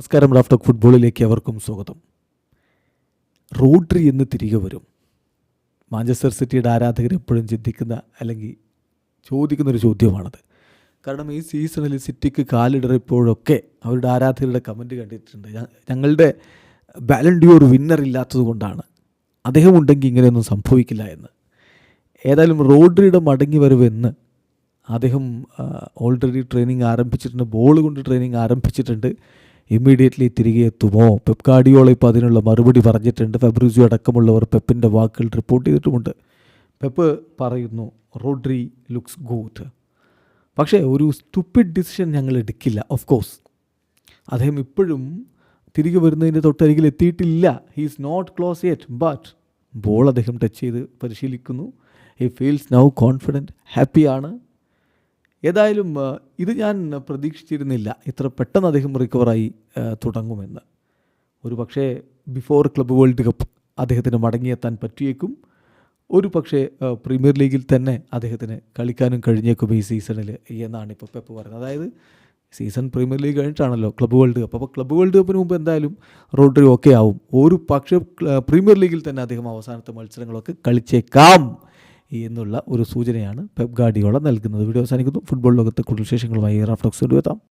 നമസ്കാരം റാഫ്റ്റോക്ക് ഫുട്ബോളിലേക്ക് അവർക്കും സ്വാഗതം. റോഡ്രി എന്ന് തിരികെ വരും. മാഞ്ചസ്റ്റർ സിറ്റിയുടെ ആരാധകർ എപ്പോഴും ചിന്തിക്കുന്ന അല്ലെങ്കിൽ ചോദിക്കുന്നൊരു ചോദ്യമാണത്. കാരണം ഈ സീസണിൽ സിറ്റിക്ക് കാലിടറിയപ്പോഴൊക്കെ അവരുടെ ആരാധകരുടെ കമന്റ് കണ്ടിട്ടുണ്ട്. ഞങ്ങളുടെ ബാലൻഡിയോർ വിന്നർ ഇല്ലാത്തത് കൊണ്ടാണ്. അദ്ദേഹം ഉണ്ടെങ്കിൽ ഇങ്ങനെയൊന്നും സംഭവിക്കില്ല എന്ന്. ഏതായാലും റോഡ്രിയുടെ മടങ്ങി വരവെന്ന് അദ്ദേഹം ഓൾറെഡി ട്രെയിനിങ് ആരംഭിച്ചിട്ടുണ്ട്. ബോൾ കൊണ്ട് ട്രെയിനിങ് ആരംഭിച്ചിട്ടുണ്ട്. ഇമ്മീഡിയറ്റ്ലി തിരികെ എത്തുമോ? പെപ്പ് കാർഡിയോളെ ഇപ്പോൾ അതിനുള്ള മറുപടി പറഞ്ഞിട്ടുണ്ട്. ഫെബ്രൂസിയോ അടക്കമുള്ളവർ പെപ്പിന്റെ വാക്കുകൾ റിപ്പോർട്ട് ചെയ്തിട്ടുമുണ്ട്. പെപ്പ് പറയുന്നു റോഡ്രി ലുക്സ് ഗുഡ് പക്ഷേ ഒരു സ്റ്റുപ്പിഡ് ഡിസിഷൻ ഞങ്ങൾ എടുക്കില്ല ഓഫ് കോഴ്സ് അദ്ദേഹം ഇപ്പോഴും തിരികെ വരുന്നതിന്റെ തൊട്ടരികിൽ എത്തിയിട്ടില്ല. He is not close yet but ball അദ്ദേഹം ടച്ച് ചെയ്ത് പരിശീലിക്കുന്നു. ഹി ഫീൽസ് നൗ കോൺഫിഡന്റ് ഹാപ്പിയാണ് ഏതായാലും ഇത് ഞാൻ പ്രതീക്ഷിച്ചിരുന്നില്ല. ഇത്ര പെട്ടെന്ന് അദ്ദേഹം റിക്കവറായി തുടങ്ങുമെന്ന്. ഒരു പക്ഷേ ബിഫോർ ക്ലബ്ബ് വേൾഡ് കപ്പ് അദ്ദേഹത്തിന് മടങ്ങിയെത്താൻ പറ്റിയേക്കും. ഒരു പക്ഷേ പ്രീമിയർ ലീഗിൽ തന്നെ അദ്ദേഹത്തിന് കളിക്കാനും കഴിഞ്ഞേക്കും ഈ സീസണിൽ എന്നാണ് ഇപ്പോൾ പെപ്പ് പറയുന്നത്. അതായത് സീസൺ പ്രീമിയർ ലീഗ് കഴിഞ്ഞിട്ടാണല്ലോ ക്ലബ്ബ് വേൾഡ് കപ്പ് അപ്പോൾ ക്ലബ്ബ് വേൾഡ് കപ്പിന് മുമ്പ് എന്തായാലും റോഡ്രി ഓക്കെ ആവും. ഒരു പക്ഷേ പ്രീമിയർ ലീഗിൽ തന്നെ അദ്ദേഹം അവസാനത്തെ മത്സരങ്ങളൊക്കെ കളിച്ചേക്കാം. എന്നുള്ള ഒരു സൂചനയാണ് പെപ് ഗാഡിയോള നൽകുന്നത്. വീഡിയോ അവസാനിക്കുന്നു. ഫുട്ബോൾ ലോകത്തെ കൂടുതൽ വിശേഷങ്ങളുമായി റാഫ്റ്റോക്സ് കൊണ്ടുവെത്താം